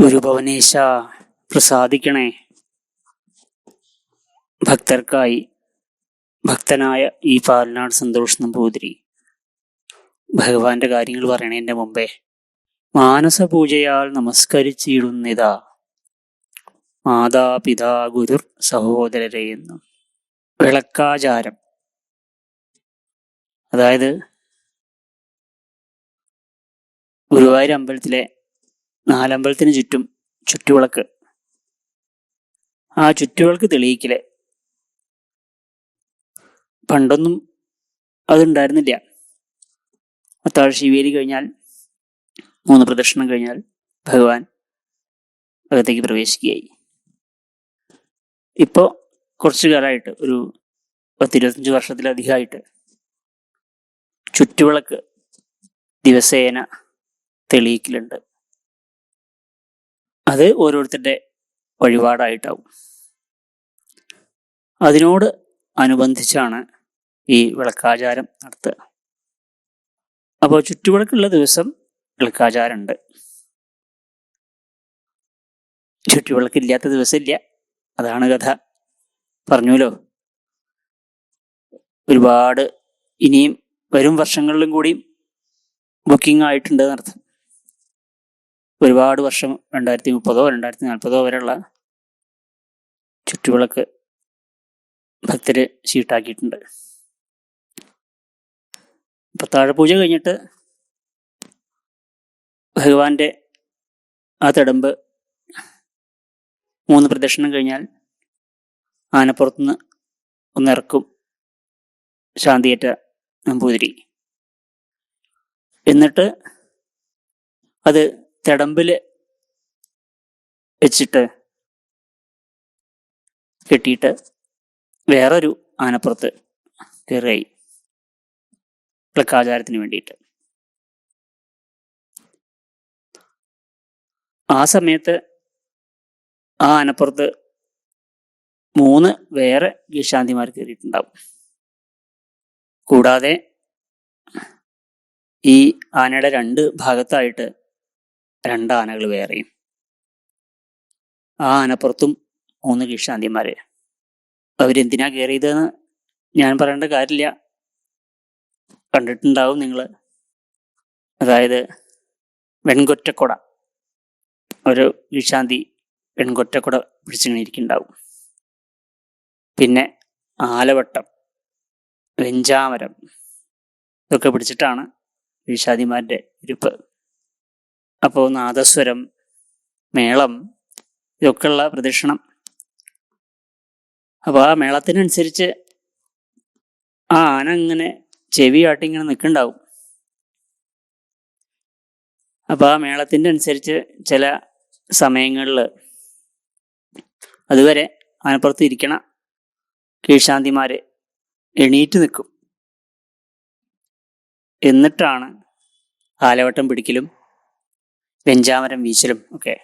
ഗുരുഭവനേശ പ്രസാദിക്കണേ. ഭക്തർക്കായി ഭക്തനായ ഈ പാലനാട് സന്തോഷ് നമ്പൂതിരി ഭഗവാന്റെ കാര്യങ്ങൾ പറയണതിന്റെ മുമ്പേ മാനസപൂജയാൽ നമസ്കരിച്ചിടുന്നിതാ. മാതാപിതാ ഗുരുർ സഹോദരരെ എന്നും. വിളക്കാചാരം. അതായത് ഗുരുവായൂർ അമ്പലത്തിലെ നാലമ്പലത്തിന് ചുറ്റും ചുറ്റുവിളക്ക്. ആ ചുറ്റുവിളക്ക് തെളിയിക്കൽ. പണ്ടൊന്നും അതുണ്ടായിരുന്നില്ല. അത്താഴ ശിവേരി കഴിഞ്ഞാൽ മൂന്ന് പ്രദക്ഷിണം കഴിഞ്ഞാൽ ഭഗവാൻ അകത്തേക്ക് പ്രവേശിക്കുകയായി. ഇപ്പോൾ കുറച്ചു കാലമായിട്ട് ഒരു പത്തിരുപത്തഞ്ച് വർഷത്തിലധികമായിട്ട് ചുറ്റുവിളക്ക് ദിവസേന തെളിയിക്കലുണ്ട്. അത് ഓരോരുത്തരുടെ വഴിപാടായിട്ടാവും. അതിനോട് അനുബന്ധിച്ചാണ് ഈ വിളക്കാചാരം നടത്തുക. അപ്പോൾ ചുറ്റുവിളക്കുള്ള ദിവസം വിളക്കാചാരമുണ്ട്. ചുറ്റുവിളക്കില്ലാത്ത ദിവസമില്ല. അതാണ് കഥ. പറഞ്ഞുല്ലോ ഒരുപാട് ഇനിയും വരും വർഷങ്ങളിലും കൂടിയും ബുക്കിംഗ് ആയിട്ടുണ്ട് എന്നർത്ഥം. ഒരുപാട് വർഷം രണ്ടായിരത്തി മുപ്പതോ രണ്ടായിരത്തി നാൽപ്പതോ വരെയുള്ള ചുറ്റുവിളക്ക് ഭക്തര് ഷീട്ടാക്കിയിട്ടുണ്ട് അപ്പൊ താഴെപൂജ കഴിഞ്ഞിട്ട് ഭഗവാന്റെ ആ തടമ്പ് മൂന്ന് പ്രദക്ഷിണം കഴിഞ്ഞാൽ ആനപ്പുറത്തുനിന്ന് ഒന്നിറക്കും. ശാന്തിയേറ്റ നമ്പൂതിരി. എന്നിട്ട് അത് തിടമ്പിൽ വെച്ചിട്ട് കെട്ടിയിട്ട് വേറൊരു ആനപ്പുറത്ത് കയറുകയായി പ്ലക്കാചാരത്തിന് വേണ്ടിയിട്ട്. ആ സമയത്ത് ആ ആനപ്പുറത്ത് മൂന്ന് വേറെ ഗീശാന്തിമാർ കയറിയിട്ടുണ്ടാവും കൂടാതെ ഈ ആനയുടെ രണ്ട് ഭാഗത്തായിട്ട് രണ്ട് ആനകൾ വേറെയും ആ ആനപ്പുറത്തും മൂന്ന് കിഷാന്തിമാര് അവരെന്തിനാ കയറിയതെന്ന് ഞാൻ പറയേണ്ട കാര്യമില്ല. കണ്ടിട്ടുണ്ടാവും നിങ്ങൾ അതായത് വെൺകൊറ്റക്കൊട. ഒരു വിശാന്തി വെൺകൊറ്റക്കൊട പിടിച്ചിരിക്കുന്നുണ്ടാവും പിന്നെ ആലവട്ടം വെഞ്ചാമരം ഇതൊക്കെ പിടിച്ചിട്ടാണ് കീഴ്ശാന്തിമാരുടെ ഇരിപ്പ്. അപ്പോൾ നാദസ്വരം മേളം ഇതൊക്കെയുള്ള പ്രദക്ഷിണം. അപ്പോൾ ആ മേളത്തിനനുസരിച്ച് ആ ആന ഇങ്ങനെ ചെവിയാട്ടി ഇങ്ങനെ നിൽക്കുന്നുണ്ടാവും. അപ്പോൾ ആ മേളത്തിന്റെ അനുസരിച്ച് ചില സമയങ്ങളിൽ അതുവരെ ആനപ്പുറത്ത് ഇരിക്കണ. കീഴ്ശാന്തിമാര് എണീറ്റ് നിൽക്കും. എന്നിട്ടാണ് ആലവട്ടം പിടിക്കലും വെഞ്ചാമരം വീശലും ഒക്കെ.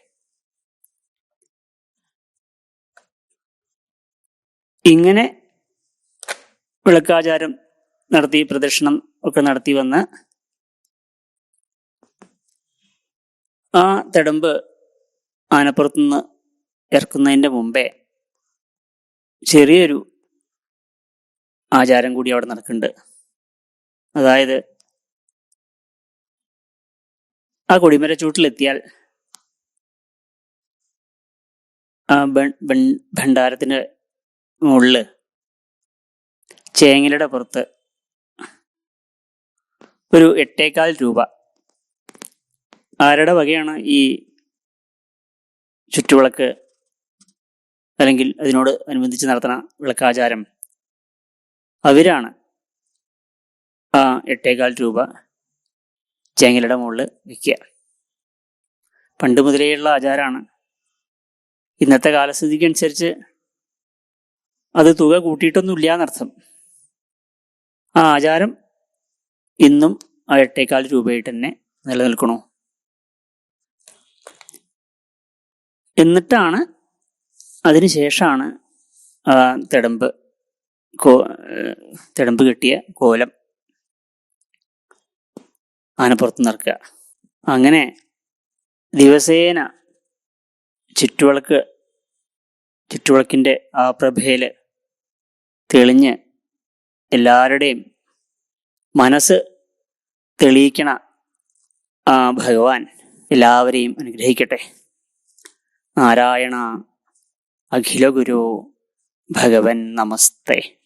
ഇങ്ങനെ വിളക്കാചാരം നടത്തി പ്രദക്ഷിണം ഒക്കെ നടത്തി വന്ന് ആ തടമ്പ് ആനപ്പുറത്തുനിന്ന് ഇറക്കുന്നതിന്റെ മുമ്പേ ചെറിയൊരു ആചാരം കൂടി അവിടെ നടക്കുന്നുണ്ട്. അതായത് ആ കൊടിമര ചൂട്ടിലെത്തിയാൽ ആ ഭണ്ഡാരത്തിന് മുകളിൽ ചേങ്ങലയുടെ പുറത്ത് ഒരു എട്ടേക്കാൽ രൂപ. ആരുടെ വകയാണ് ഈ ചുറ്റുവിളക്ക് അല്ലെങ്കിൽ അതിനോട് അനുബന്ധിച്ച് നടത്തുന്ന വിളക്കാചാരം? അവരാണ് ആ എട്ടേകാൽ രൂപ ചേങ്ങലയുടെ മുകളിൽ വിൽക്കുക പണ്ട് മുതലേയുള്ള ആചാരമാണ് ഇന്നത്തെ കാലസ്ഥിതിക്ക് അനുസരിച്ച് അത് തുക കൂട്ടിയിട്ടൊന്നുമില്ല എന്നർത്ഥം ആ ആചാരം ഇന്നും ആ എട്ടേക്കാൽ രൂപയായിട്ട് തന്നെ നിലനിൽക്കണു. എന്നിട്ടാണ് അതിനുശേഷമാണ് തിടമ്പ് കോ തിടമ്പ് കെട്ടിയ കോലം ആനപ്പുറത്ത് നിറക്കുക. അങ്ങനെ ദിവസേന ചുറ്റുവിളക്ക് ചുറ്റുവിളക്കിന്റെ ആ പ്രഭയിൽ തെളിഞ്ഞ് എല്ലാവരുടെയും മനസ്സ് തെളിയിക്കണ ആ ഭഗവാൻ എല്ലാവരെയും അനുഗ്രഹിക്കട്ടെ. നാരായണ അഖില ഗുരു ഭഗവൻ നമസ്തേ.